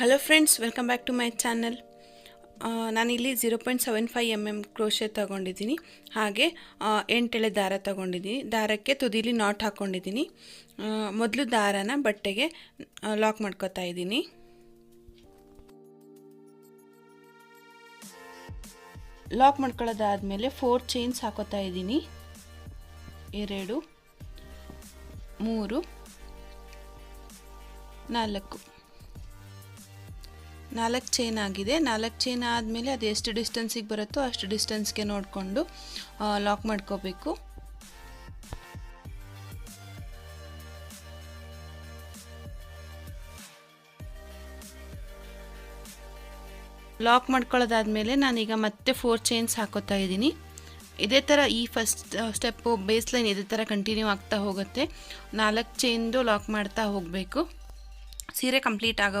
Hello friends welcome back to my channel ನಾನಿಲ್ಲಿ zero point seven five M M crochet ತೊಗೊಂಡಿದ್ದೀನಿ. ಹಾಗೆ ಎಂಟೆಳೆ ದಾರ ತೊಗೊಂಡಿದ್ದೀನಿ. ದಾರಕ್ಕೆ ತುದಿಲಿ ನಾಟ್ ಹಾಕ್ಕೊಂಡಿದ್ದೀನಿ ಮೊದಲು ದಾರನ ಬಟ್ಟೆಗೆ ಲಾಕ್ ಮಾಡ್ಕೊತಾ ಇದ್ದೀನಿ. ಲಾಕ್ ಮಾಡ್ಕೊಳ್ಳೋದಾದಮೇಲೆ ಫೋರ್ ಚೈನ್ಸ್ ಹಾಕೋತಾ ಇದ್ದೀನಿ. ಎರಡು, ಮೂರು, ನಾಲ್ಕು. ನಾಲ್ಕು ಚೈನ್ ಆಗಿದೆ. ನಾಲ್ಕು ಚೈನ್ ಆದಮೇಲೆ ಅದು ಎಷ್ಟು ಡಿಸ್ಟೆನ್ಸಿಗೆ ಬರುತ್ತೋ ಅಷ್ಟು ಡಿಸ್ಟೆನ್ಸ್ಗೆ ನೋಡಿಕೊಂಡು ಲಾಕ್ ಮಾಡ್ಕೋಬೇಕು. ಲಾಕ್ ಮಾಡ್ಕೊಳ್ಳೋದಾದಮೇಲೆ ನಾನೀಗ ಮತ್ತೆ ಫೋರ್ ಚೈನ್ಸ್ ಹಾಕೋತಾ ಇದ್ದೀನಿ. ಇದೇ ಥರ ಈ ಫಸ್ಟ್ ಸ್ಟೆಪ್ಪು ಬೇಸ್ ಲೈನ್ ಇದೇ ಥರ ಕಂಟಿನ್ಯೂ ಆಗ್ತಾ ಹೋಗುತ್ತೆ. ನಾಲ್ಕು ಚೈನ್ದು ಲಾಕ್ ಮಾಡ್ತಾ ಹೋಗಬೇಕು. ಸೀರೆ ಕಂಪ್ಲೀಟ್ ಆಗೋ